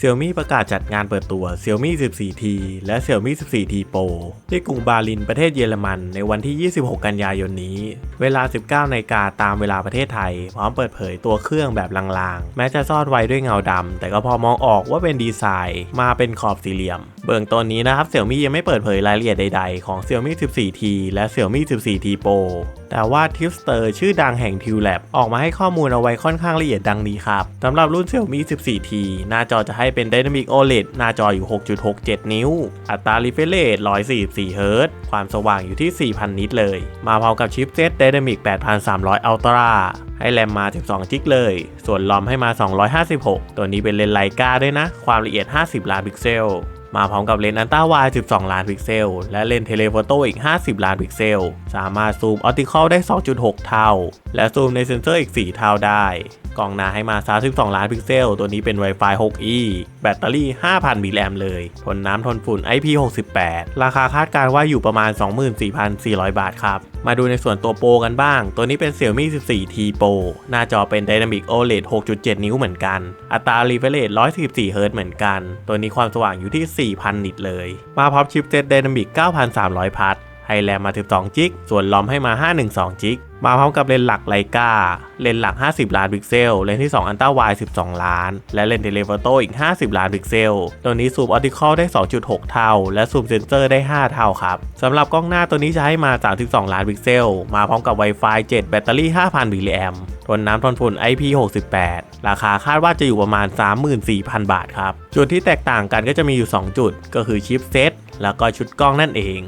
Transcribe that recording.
Xiaomi ประกาศจัดงานเปิดตัว Xiaomi 14T และ Xiaomi 14T Pro ที่กรุงบาลินประเทศเยอรมัน ในวันที่ 26 กันยายนนี้ เวลา 19นาฬิกาตามเวลาประเทศไทย พร้อมเปิดเผยตัวเครื่องแบบลางๆ แม้จะซ่อนไว้ด้วยเงาดำ แต่ก็พอมองออกว่าเป็นดีไซน์มาเป็นขอบสี่เหลี่ยม เบื้องต้นนี้นะครับ Xiaomi ยังไม่เปิดเผยรายละเอียดใดๆของ Xiaomi 14T และ Xiaomi 14T Pro แต่ว่าทิฟสเตอร์ชื่อดังแห่ง t ิว Lab ออกมาให้ข้อมูลเอาไว้ค่อนข้างละเอียดดังนี้ครับสำหรับรุ่น Xiaomi 14T หน้าจอจะให้เป็น Dynamic OLED หน้าจออยู่ 6.67 นิ้ว อัตรา refresh rate 144 Hz ความสว่างอยู่ที่ 4,000 นิตเลย มาพร้อมกับชิปเซต Dynamic 8300 Ultra ให้แรมมา 12 จิกเลย ส่วนลอมให้มา 256 ตัวนี้เป็นเลนส์ไลกาด้วยนะ ความละเอียด 50 ล้านพิกเซล มาพร้อมกับเลนส์อัลตร้าไวด์12 ล้านพิกเซล และเลนส์เทเลโฟโต้อีก 50 ล้านพิกเซล สามารถซูมออปติคอลได้ 2.6 เท่า และซูมในเซนเซอร์อีก 4 เท่าได้ กล้องหน้าให้มา 32 ล้านพิกเซล ตัวนี้เป็น Wi-Fi 6E แบตเตอรี่ 5,000 มิลลิแอมเลย ทนน้ำทนฝุ่น IP68 ราคาคาดการว่าอยู่ประมาณ 24,400 บาทครับ มาดูในส่วนตัวโปรกันบ้าง ตัวนี้เป็น Xiaomi 14T Pro หน้าจอเป็น Dynamic OLED 6.7 นิ้วเหมือนกัน อัตรา refresh rate 144 Hz เหมือนกัน ตัวนี้ความสว่างอยู่ที่ 4,000 นิตเลย มาพร้อมชิปเซต Dynamic 9,300 พัท ให้แรมมา 12 จิก ส่วนลอมให้มา 512 จิก มาพร้อมกับเลนส์หลักไลกาเลนส์หลัก 50 ล้านพิกเซล เลนส์ที่ 2 อันต้าไวด์12 ล้าน และเลนส์เทเลโฟโต้อีก 50 ล้านพิกเซล ตัวนี้ซูมออติคอลได้ 2.6 เท่า และซูมเซนเซอร์ได้ 5 เท่าครับสำหรับกล้องหน้าตัวนี้จะให้มา 32 ล้านพิกเซล มาพร้อมกับ Wi-Fi 7 แบตเตอรี่ 5,000 มิลลิแอมทนน้ำทนฝุ่น IP68 ราคาคาดว่าจะอยู่ประมาณ 34,000 บาทครับ จุดที่แตกต่างกันก็จะมีอยู่ 2 จุด ก็คือชิปเซตแล้วก็ชุดกล้องนั่นเอง